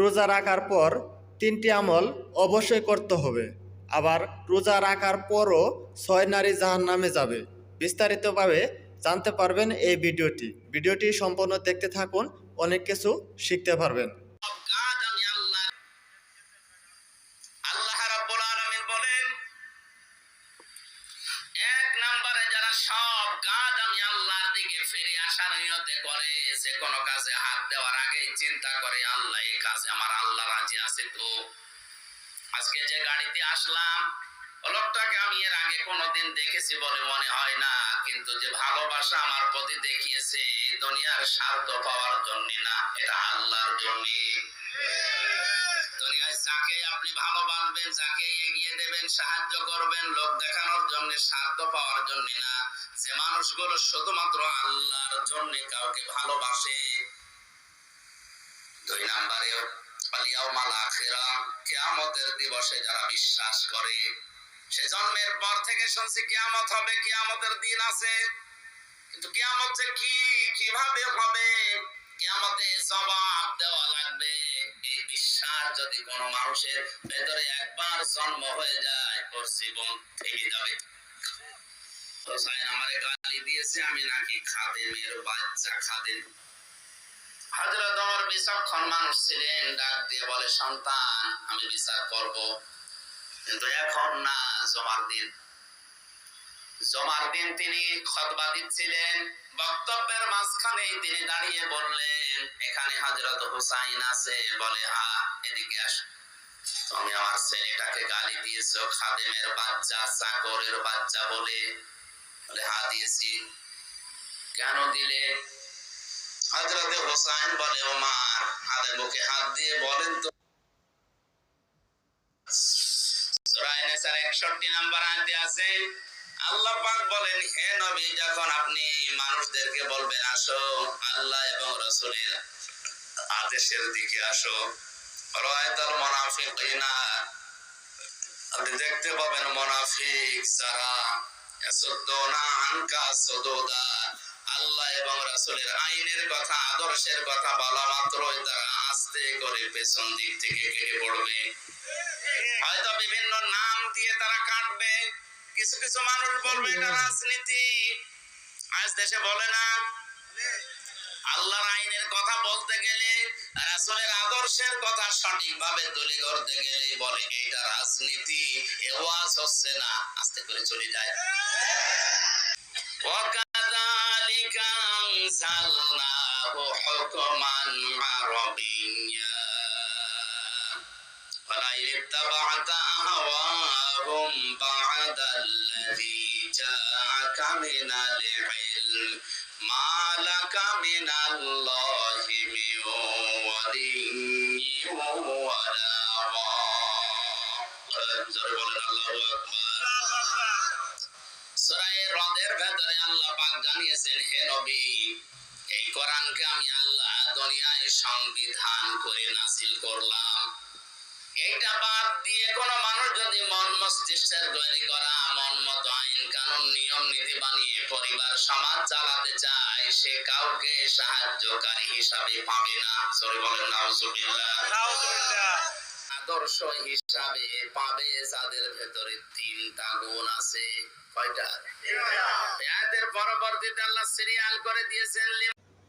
রোজা রাখার পর তিনটি আমল অবশ্যই করতে হবে। আবার রোজা রাখার পরও ছয় নারী জাহান নামে যাবে। বিস্তারিতভাবে জানতে পারবেন এই ভিডিওটি। ভিডিওটি সম্পূর্ণ দেখতে থাকুন, অনেক কিছু শিখতে পারবেন। যে কোনো কাজে হাত দেওয়ার আগেই চিন্তা করে, আল্লাহ, এই কাজে আমার আল্লাহ রাজি আছে তো? আজকে যে গাড়িতে আসলাম লোকটাকে আমি এর আগে কোনোদিন দেখেছি বলে মনে হয় না, কিন্তু যে ভালোবাসা আমার প্রতি দেখিয়েছে দুনিয়ার স্বার্থ পাওয়ার জন্য না, এটা আল্লাহর জন্য। দুনিয়ায় যাকে আপনি ভালোবাসবেন যাকে এগিয়ে দেবেন, সাহায্য করবেন, লোক দেখানোর জন্য, স্বার্থ পাওয়ার জন্য না যে মানুষগুলো শুধুমাত্র আল্লাহর জন্য কাউকে ভালোবাসে। দুই নাম্বারে দিবসে যারা বিশ্বাস করে, সে জন্মের পর থেকে শুনছি হবে দিন আছে। কিন্তু যে কি, কীভাবে হবে? জবাব দেওয়া লাগবে। এই বিশ্বাস যদি কোনো মানুষের ভেতরে একবার জন্ম হয়ে যায়, ওর জীবন থেমে যাবে। হোসাইন আমারে গালি দিয়েছে? আমি নাকি খাদেমের বাচ্চা খাদেম হযরত ওমর বিচক্ষণ মানুষ ছিলেন, ডাক দিয়ে বলে, সন্তান, আমি বিচার করব। কিন্তু এখন না, জমার দিন। জমার দিন তিনি খতবা দিচ্ছিলেন। বক্তব্যের মাঝখানে তিনি দাঁড়িয়ে বললেন, এখানে হযরত হুসাইন আছে। বলে হা এদিকে আস। তুমি আমার ছেলেটাকে গালি দিয়েছ, খাদেমের বাচ্চা, চাকরের বাচ্চা বলে। বলে হা দিয়েছি। কেন দিলে? হযরত হোসাইন বলে, ওমার, হাতের মুখে হাত দিয়ে বলেন তো। সূরা নিসার 61 নাম্বার আয়াতে আছে, আল্লাহ পাক বলেন, হে নবী, যখন আপনি মানুষদেরকে বলবেন, আসো, আল্লাহ এবং রাসূলের আদেশের দিকে আসো, রায়াতুল মুনাফিকিনা। আপনি দেখতে পাবেন মুনাফিক যারা আল্লাহ এবং রাসূলের আইনের কথা, আদর্শের কথা বলা মাত্রই তারা আস্তে করে পেছন দিক থেকে কেটে পড়বে। হয়তো বিভিন্ন নাম দিয়ে তারা কাটবে। কিছু কিছু মানুষ বলবে, এটা রাজনীতি। আজ দেশে বলে না। আল্লাহর আইনের কথা বলতে গেলে, রাসূলের আদর্শের কথা সঠিকভাবে তুলে ধরতে গেলে বলে, এটা রাজনীতি। এ ওয়াজ হচ্ছে না, আস্তে করে চলে যায়। وكذلك أنزلناه حكما عربيا ولئن اتبعت أهواهم بعد الذي جاءك من العلم ما لك من الله من ولي ولا واق. الله أكبر ভেতরে আল্লাহ পাক জানিয়েছেন হে নবী এই কোরআনকে আমি আল্লাহ দুনিয়ায় সংবিধান করে নাজিল করলাম। এইটা বাদ দিয়ে কোন মানুষ যদি মন মস্তিষ্কের তৈরি করা মন মতো আইন কানুন নিয়ম নীতি বানিয়ে পরিবার সমাজ চালাতে চায় সে কাউকে সাহায্যকারী হিসাবে পাবে না। সরি বলেন নাউজুবিল্লাহ। আদর্শ হিসাবে পাবে যাদের ভেতরে তিনটা গুণ আছে। কয়টা? এদের পরবর্তীতে আল্লাহ সিরিয়াল করে দিয়েছেন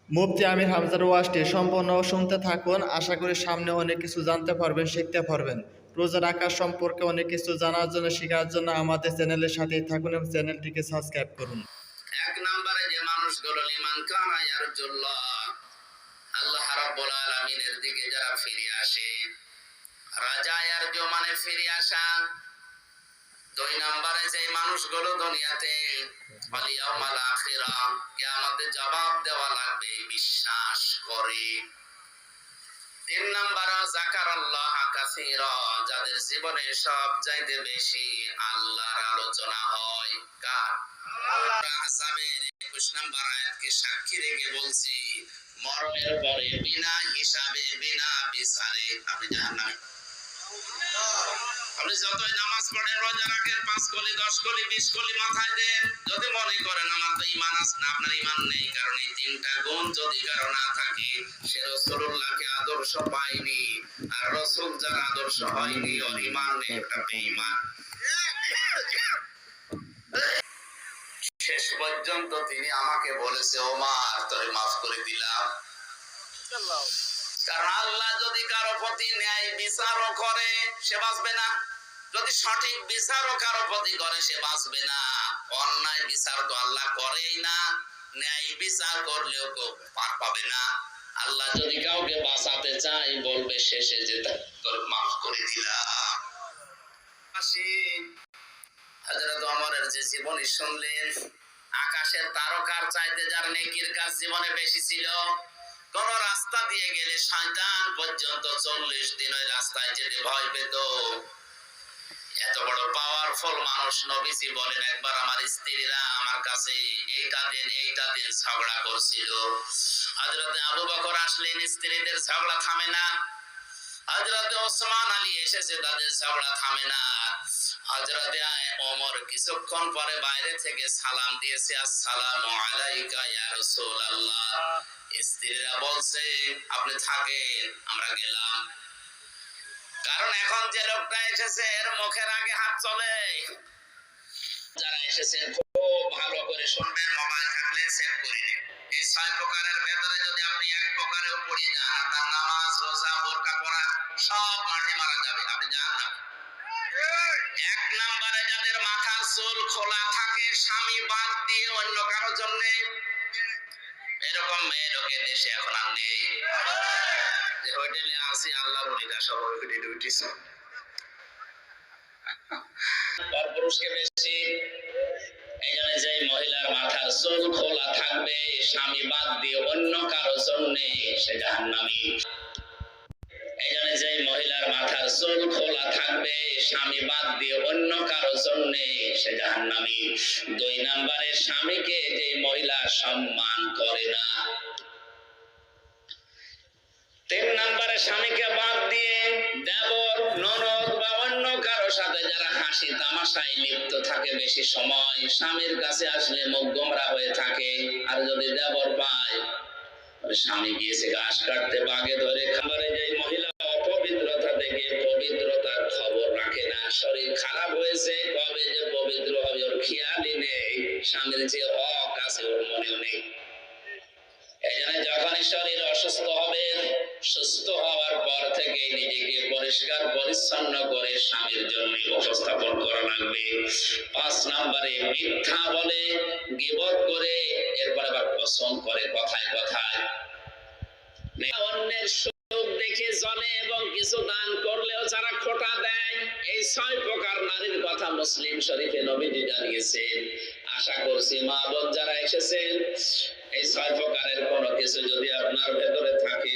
মুফতি আমির হামজার ওয়াজটি সম্পূর্ণ শুনতে থাকুন। আশা করি সামনে অনেক কিছু জানতে পারবেন শিখতে পারবেন। রোজা রাখার সম্পর্কে অনেক কিছু জানার জন্য শেখার জন্য আমাদের চ্যানেলের সাথেই থাকুন এবং চ্যানেলটিকে সাবস্ক্রাইব করুন। এক নম্বরে যে মানুষগুলো লিমান কানা ইয়ারজুল্লাহ আল্লাহ রাব্বুল আলামিনের দিকে যারা ফিরে আসে রাজা ইয়ারজু মানে ফিরে আসা দুই নম্বরে যে মানুষগুলো দুনিয়াতে জবাব দেওয়া লাগবে, বিশ্বাস করে। তিন নম্বর আল্লাহ যাদের জীবনে সব চাইতে বেশি আল্লাহর আলোচনা হয়, কার? আযাবের 21 নম্বর আয়াতকে সাক্ষী রেখে বলছি, মরণের পরে বিনা হিসাবে, বিনা বিচারে আপনি জাহান্নামে। আপনি যতই নামাজ পড়েন রোজা রাখেন পাঁচ কলি, দশ কলি, বিশ কলি মাথায় দেন। যদি মনে করেন আমার তো ইমান আছে না, আপনার ইমান নেই, কারণ এই তিনটা গুণ যদি কারও না থাকে, সে রসুল্লাহকে আদর্শ পায়নি। আর রসুল যার আদর্শ হয়নি, ওর ইমান নেই শেষ পর্যন্ত তিনি আমাকে বলেছে, ওমার, তোরে মাফ করে দিলাম। কারণ আল্লাহ যদি কারও প্রতি ন্যায় বিচারও করে, সে বাঁচবে না। যদি সঠিক বিচারও কারও প্রতি করে, সে বাঁচবে না। অন্যায় বিচার তো আল্লাহ করেই না। ন্যায় বিচার করলেও কেউ পার পাবে না। আল্লাহ যদি কাউকে বাঁচাতে চায়, বলবে, শেষে যে তোর মাফ করে দিলাম। হযরত ওমরের যে জীবনী শুনলেন, আকাশের তারকার চাইতে যার নেকির কাজ জীবনে বেশি ছিল কোন রাস্তা দিয়ে গেলে শয়তান পর্যন্ত চল্লিশ দিন ওই রাস্তায় যেতে ভয় পেত। এত বড় পাওয়ারফুল মানুষ নবীজি বলেন, একবার আমার স্ত্রীরা আমার কাছে এইটা দিন এইটা দিন, ঝগড়া করছিল। হজরতে আবু বকর আসলেন, স্ত্রীদের ঝগড়া থামে না। হজরতে ওসমান আলী এসেছে, তাদের ঝগড়া থামে না। হজরতে ওমর কিছুক্ষণ পরে বাইরে থেকে সালাম দিয়েছে, আসসালামু আলাইকা ইয়া রাসূলুল্লাহ। স্ত্রীরা বলছে, আপনি থাকেন, আমরা গেলাম। কারণ এখন যে লোকটা এসেছে, এর মুখের আগে হাত চলে। যারা এসেছেন খুব ভালো করে শুনবেন, মোবাইল থাকলে সেভ করে এই ছয় প্রকারের ভেতরে যদি আপনি এক প্রকারেও পড়ে যান, আপনার নামাজ, রোজা, বোরকা পড়া, সব মাঠে মারা যাবে, আপনি জান না এক নম্বরে যাদের মাথার চুল খোলা থাকে, স্বামী বাদ দিয়ে অন্য কারোর জন্য এরকম মেয়ে লোকে দেশে এখন আর নেই। যে হোটেলে আসি আল্লাহ বলিরা সব হোটেলে উঠেছে। পরপুরুষকে বেশি, এখানে যে মহিলার চুল খোলা থাকবে, স্বামী বাদ দিয়ে অন্য কারও জন্য সে জাহান্নামী। এই যে মহিলার মাথার চুল খোলা থাকবে, স্বামী বাদ দিয়ে অন্য কারও জন্য সে জাহান্নামী। দুই নম্বরে স্বামীকে যে মহিলা সম্মান করে না। তিন নম্বরে স্বামীকে বাদ দিয়ে দেবর, ননদ বা অন্য কারও সাথে যারা হাসি তামাশায় লিপ্ত থাকে বেশি সময়, স্বামীর কাছে আসলে মুখ গোমরা হয়ে থাকে। আর যদি দেবর পায় স্বামী গিয়েছে ঘাস কাটতে বাগে ধরে খাবারে পরিষ্কার পরিচ্ছন্ন করে স্বামীর জন্য উপস্থাপন করা লাগবে। পাঁচ নম্বরে মিথ্যা বলে গিবত করে, এরপর আবার পছন্দ করে কথায় কথায়। অন্যের দেখে এবং কিছু দান করলেও যারা খোটা দেয়, এই ছয় প্রকার নারীর কথা মুসলিম শরীফে নবীজি জানিয়েছেন। আশা করছি মা বোন যারা এসেছেন, এই ছয় প্রকারের কোনো কিছু যদি আপনার ভেতরে থাকে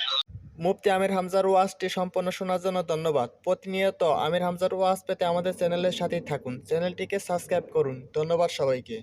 মুফতি আমির হামজার ওয়াজটি সম্পূর্ণ শোনার জন্য ধন্যবাদ। প্রতিনিয়ত আমির হামজার ওয়াজ পেতে আমাদের চ্যানেলের সাথেই থাকুন। চ্যানেলটিকে সাবস্ক্রাইব করুন। ধন্যবাদ সবাইকে।